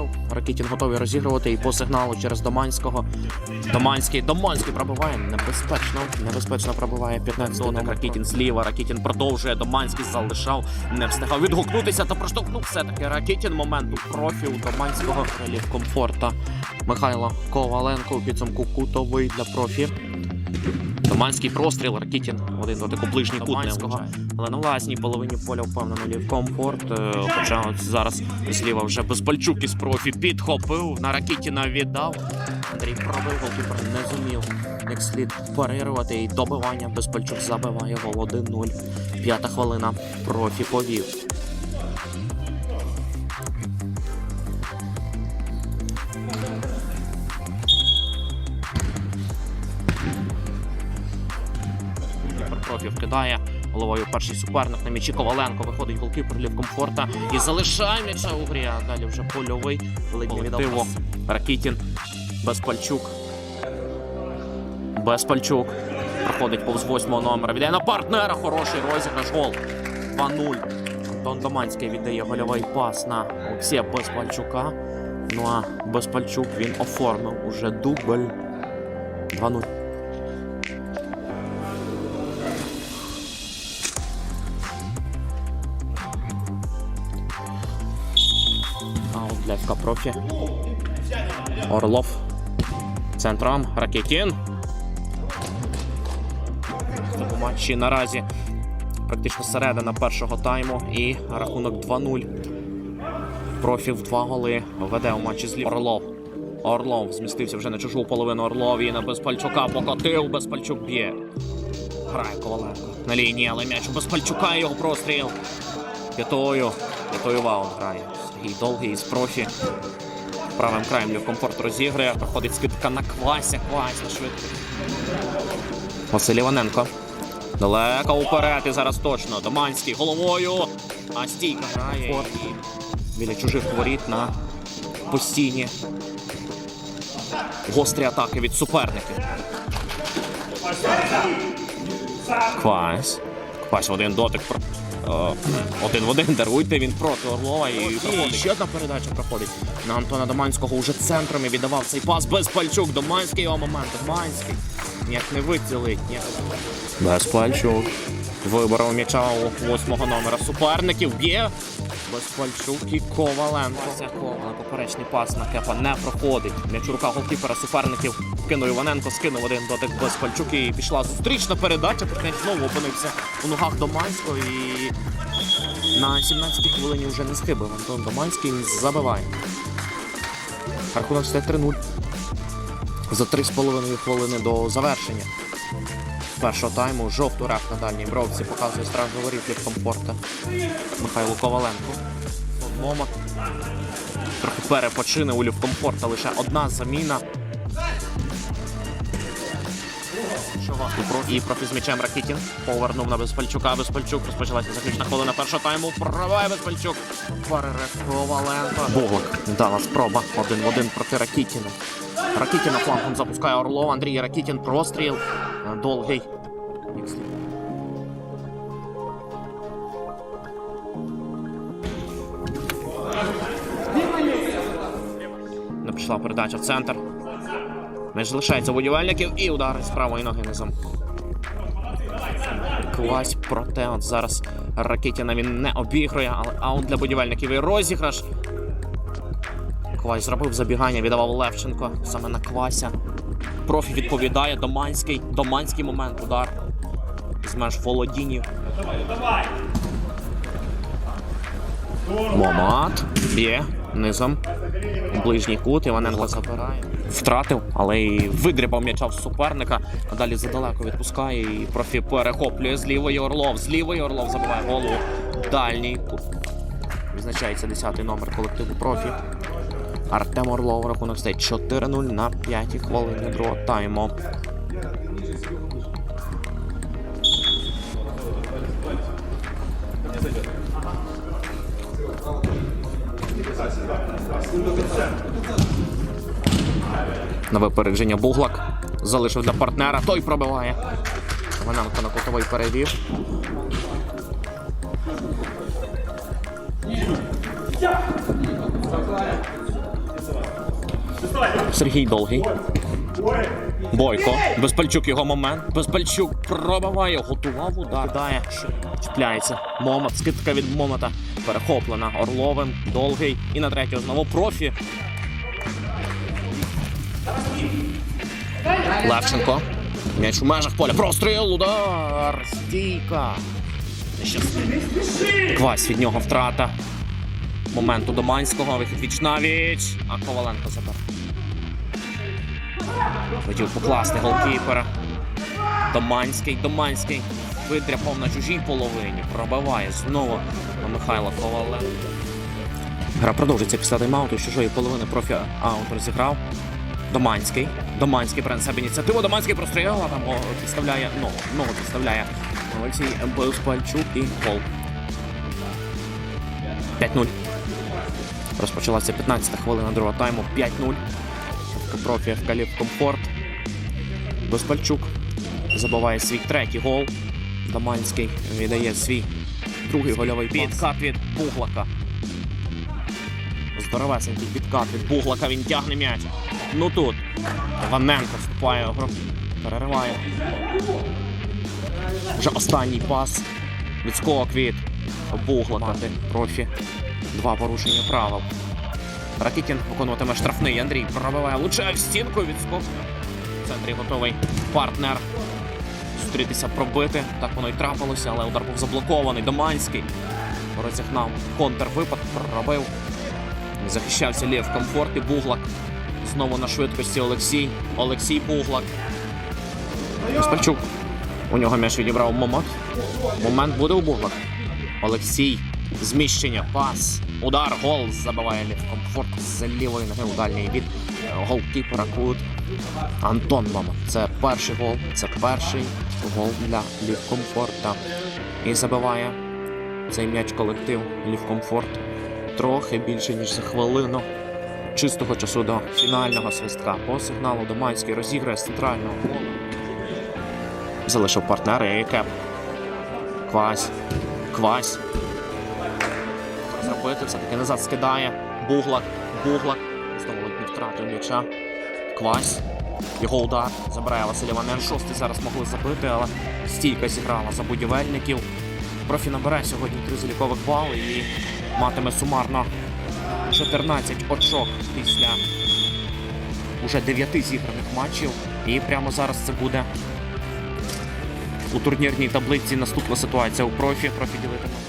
вийшов. Ракітін готовий розігрувати і по сигналу через Доманського. Доманський, Доманський пробиває. Небезпечно. Небезпечно пробиває 15 номер. Ракітін зліва. Ракітін продовжує. Доманський залишав. Не встигав відгукнутися та проштовхнув все-таки Ракітін моменту профі у Доманського. Лів комфорта. Михайло Коваленко у підсумку кутовий для профі. Доманський простріл, Ракітін, один дотик у ближній кут Доманського. Але на власній половині поля впевнено лів комфорт. Е, Хоча от зараз зліва вже Безпальчук із профі підхопив, на Ракітіна віддав. Андрій пробив, голкіпер не зумів. Як слід парирувати і добивання Безпальчук забиває гол 1-0. П'ята хвилина. Профі повів. Профі вкидає головою перший суперник на м'ячі Коваленко. Виходить голкіпер лів комфорта і залишає м'яча у грі. А далі вже польовий. Великий віддав. Ракітін. Безпальчук. Безпальчук. Проходить повз восьмого номера. Віддає на партнера. Хороший розіграш. Гол. 2-0. Антон Доманський віддає гольовий пас на Олексія Безпальчука. Ну а Безпальчук він оформив уже дубль. 2-0. Для Профі. Орлов. Центром. Ракетін. Цьому матчі наразі практично середина першого тайму і рахунок 2-0. Профі в два голи веде у матчі з Лів- Орлов. Орлов змістився вже на чужу половину Орлов і на Безпальчука покотив. Безпальчук б'є. Грає Коваленко на лінії, але м'яч у Безпальчука його простріл. П'ятою. П'ятою ваут грає. Сергій довгий з профі. Правим краєм Лів комфорт розігрує. Проходить скидка на Квася. Квась на швидкість. Василь Іваненко. Далеко уперед і зараз точно. Доманський головою. А стійка грає і біля чужих воріт на постійні гострі атаки від суперників. Квась. Квась один дотик. Е, Один в один даруйте він проти Орлова і проходить. ще одна передача проходить на Антона Доманського уже центром і віддавав цей пас без пальчук. Доманський його момент. Доманський. Ніяк не вицілить, ніяк. Без пальчук. Виборов м'яча у восьмого номера суперників. Б'є. Безпальчук і Коваленко. Коваленко поперечний пас на кепа не проходить. М'яч у руках голкіпера суперників. Кинув Іваненко, скинув один дотик Безпальчук і пішла зустрічна передача. Пішнець знову опинився у ногах Доманського і на 17-й хвилині вже не схибив. Антон Доманський забиває. Рахунок стає 3-0. За 3,5 хвилини до завершення. Першого тайму жовту рак на дальній бровці показує стражу воріт комфорта Михайло Коваленко. Момот. Трохи перепочине у комфорта. Лише одна заміна. І про- І профі з м'ячем Ракітін повернув на Безпальчука. Безпальчук розпочалася заключна хвилина першого тайму. Пробиває Безпальчук. Коваленко. Буглак. Дала спроба. Один в один проти Ракітіна. Ракітіна флангом запускає Орлов. Андрій Ракітін простріл. Довгий. Не пішла передача в центр. Між залишається у будівельників і удари з правої ноги низом. Квась проте от зараз Ракетіна він не обігрує, але аут для будівельників і розіграш. Квась зробив забігання, віддавав Левченко саме на Квася. Профі відповідає Доманський. Доманський момент удар. З меж Володінів. Момат. Б'є низом. Ближній кут. Іваненко забирає. Втратив, але і вигрібав м'яча в суперника. А далі задалеко відпускає і профі перехоплює з лівої Орлов. З лівої Орлов забиває голову. Дальній кут. Відзначається 10-й номер колективу профі. Артем Орлов рахунок стає 4-0 на 5-й хвилині другого тайму. На випередження Буглак. Залишив для партнера. Той пробиває. Іваненко на кутовий перевів. Сергій Довгий. Бойко. Безпальчук його момент. Безпальчук пробиває, готував удар. Дає, що чіпляється. Момот, скидка від Момота. Перехоплена Орловим, довгий. І на третього знову профі. Левченко. М'яч у межах поля. Простріл, удар. Стійка. Квась від нього втрата. Момент у Доманського, вихід віч на віч. А Коваленко забив. Хотів покласти голкіпера. Доманський, Доманський. Видряпав на чужій половині. Пробиває знову на Михайла Коваленка. Гра продовжиться після тайм-ауту. Чужої половини профі аут розіграв. Доманський. Доманський бере на себе ініціативу. Доманський простріляв, а там підставляє ногу. Ногу підставляє Олексій Безпальчук і гол. 5-0. Розпочалася 15-та хвилина другого тайму. 5-0. Профі Калів комфорт. Безпальчук забиває свій третій гол. Даманський віддає свій другий гольовий підкат від Буглака. Здоровесенький підкат від Буглака. Він тягне м'яч. Ну тут. Іваненко вступає в гру. Перериває. Вже останній пас. Відскок від Буглака. Профі. Два порушення правил. Ракітін виконуватиме штрафний. Андрій пробиває, влучає в стінку. Відскок. В центрі готовий партнер. Зустрітися пробити. Так воно й трапилося, але удар був заблокований. Доманський розігнав контрвипад, пробив. Захищався Лєв комфорт і Буглак. Знову на швидкості Олексій. Олексій Буглак. Поспальчук. У нього м'яч відібрав Момот. Момент буде у Буглак. Олексій. Зміщення, пас, удар, гол забиває Лів комфорт з лівої ноги у дальній від е, голкіпера Кут. Антон Момот. Це перший гол. Це перший гол для Лів комфорта. І забиває цей м'яч колектив Лів комфорт. Трохи більше ніж за хвилину. Чистого часу до фінального свистка. По сигналу Доманський розіграє з центрального голу. Залишив партнера і кеп. Квась. Квась. Зробити все-таки назад скидає. Буглак. Буглак. Знову не втратив м'яча. Квась. Його удар забирає Василь Іванен. Шостий зараз могли забити, але стійка зіграла за будівельників. Профі набере сьогодні три залікових бали і матиме сумарно 14 очок після уже 9 зіграних матчів. І прямо зараз це буде у турнірній таблиці наступна ситуація у профі. Профі ділитиме.